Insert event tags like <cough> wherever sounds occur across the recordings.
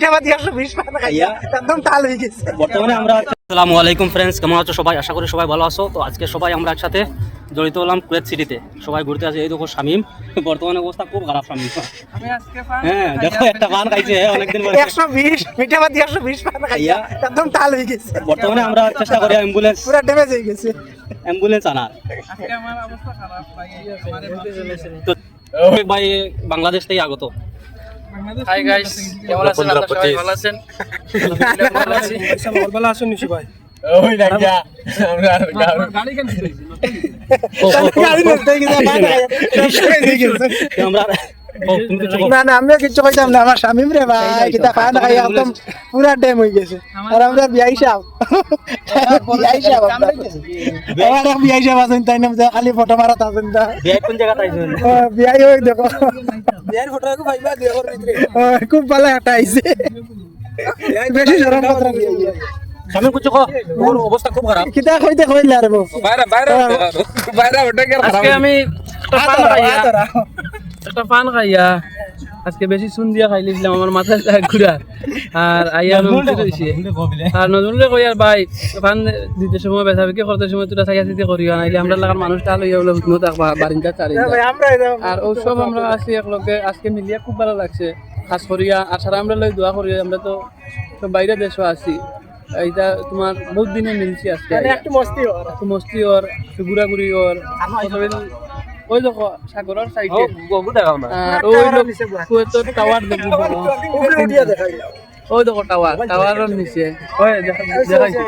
মিঠা ভাত একশো বিশ টাকা খাইয়া। একদম তাল হয়ে গেছে। বর্তমানে আমরা আসসালামু আলাইকুম ফ্রেন্ডস কেমন আছো সবাই? আশা করি সবাই ভালো আছো। তো আজকে সবাই আমরা একসাথে জড়িত হলাম কুয়েত সিটিতে সবাই ঘুরতে আসে এই দেখো শামিম। বর্তমানে অবস্থা খুব খারাপ শামিম। হ্যাঁ দেখো একটা পান খাইছে হ্যাঁ, অনেকদিন পরে। একশো বিশ মিঠা ভাত একশো বিশ খাইয়া। একদম তাল হয়ে গেছে। বর্তমানে আমরা চেষ্টা করি অ্যাম্বুলেন্স পুরা ড্যামেজ হয়ে গেছে। অ্যাম্বুলেন্স আনার। ভাই। বাংলাদেশ থেকে আগত। হাই গাইস কেমন আছেন আপনারা সবাই ভালো আছেন ভালো আছি সকালবেলা আসুন নিশি ভাই গাড়ি নষ্ট হয়ে গেছে পান খাইয়া নষ্ট হয়ে গেছে। তো আমরা ও, তুমি কিছু বলো। না না আমিও কিচ্ছু কইতাম না আমার স্বামী রে ভাই কিতা পান খাইয়া একদম পুরা ড্যাম হয়ে গেছে আর আমরা বিয়াই সাহেব বিয়াই আমরা আমার বিয়াই সাহেব আছেন তাই নাম খালি ফটো মারাত আছেন তা বিয়ে কোন জায়গাতে আইছেন ও, বিয়াই হয়ে দেখো খুব ভালো একটা আইছে বেশি সরম কথা শামিম কিছু কো ওর অবস্থা খুব খারাপ কিতা কইতে কইলে আর বউ বাইরে বাইরে বাইরে ওটা কি আজকে আমি একটা পান খাইয়া একটা পান খাইয়া আজকে বেশি চুন দিয়া খাই লিছিলাম আমার মাথা ঘুরা আর আইয়া আর নজরুলে কই আর ভাই পান দিতে সময় বেচা বিক্রি করতে সময় তোরা থাকা চিন্তা করিও নাইলে আমরা লাগার মানুষটা লইয়া বলে হুকনো থাকবা বারিন্দা আমরা আর ও সব আমরা আছি একলগে আজকে মিলিয়া খুব ভালো লাগছে খাস করিয়া আর সারা আমরা লই দোয়া করি আমরা তো সব বাইরে দেশও আছি। এইটা তোমার বহুত দিনে মিলছি আজকে। একটু মস্তি ওর একটু মস্তি ওর ঘুরাঘুরি ওর ওই দেখো সাগরের সাইডে গগু দেখাও না। ওই কুয়েতের টাওয়ার দেখব। <laughs> উপরে উঠিয়া দেখাই ওই দেখো টাওয়ার টাওয়ারের নিচে। ওই দেখা- দেখাইছি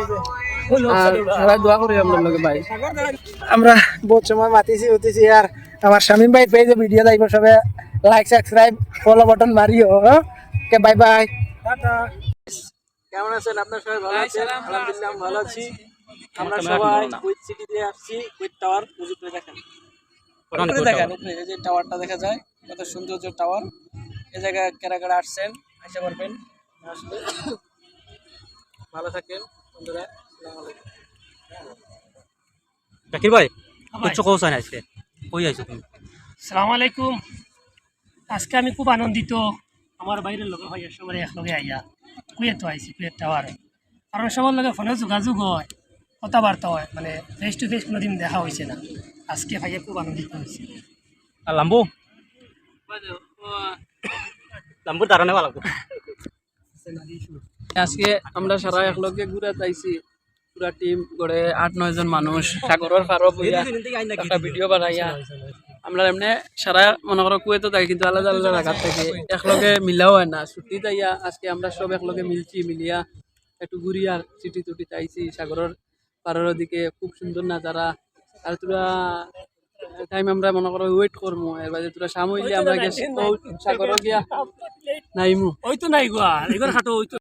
আর সবাই দোয়া করি আমরা ভাই। আমরা বহুত সময় মাতিছি উঠিছি আর আমার শামিম ভাই পেজে ভিডিও দেখব সবে। লাইক সাবস্ক্রাইব ফলো বাটন মারিও ওকে বাই বাই কেমন আছেন? আপনার সবাই ভালো আছেন? আলহামদুলিল্লাহ ভালো আছি। আমরা সবাই কুইট সিটিতে আসছি কুইট টাওয়ার দেখেন। দেখেন উপরে যে টাওয়ারটা দেখা যায় কত সুন্দর যে টাওয়ার এই জায়গায় কারা কারা আসছেন আসতে পারবেন আসলে ভালো থাকেন বন্ধুরা জাকির ভাই কিছু কও না আজকে। কই আইছো তুমি? সালাম আলাইকুম। আজকে আমি খুব আনন্দিত। আমার বাইরের লোক হয় সবাই একলগে আইয়া কুয়েত তো আইসি কুয়েত টাওয়ার কারণ সবার লগে ফোনে যোগাযোগ হয় কথাবার্তা হয় মানে ফেস টু ফেস কোনোদিন দেখা হয়েছে না। আজকে ভাইয়া খুব আনন্দিত হয়েছে। আর লাম্বু? লাম্বুর ধারণা ভালো আজকে আমরা সারা একলগে ঘুরে যাইছি। পুরা টিম গড়ে আট নয় জন মানুষ। সাগরের পারো বইয়া একটা ভিডিও বানাইয়া। আমরা এমনি সারা মনে করো কুয়েতো থাকি কিন্তু আলাদা আলাদা জায়গার থেকে একলগে মিলাও হয় না। ছুটি যাইয়া আজকে আমরা সব একলগে মিলছি মিলিয়া একটু ঘুরি আর চিটি টুটি চাইছি সাগরের পাড়ের দিকে খুব সুন্দর নাজারা। আর তোরা টাইম আমরা মনে করো ওয়েট করব এর বাদে তোরা সামইলে আমরা সাগর গিয়া নাইমু। ওই তো নাই গোয়া এবার হাঁটো ওই তো।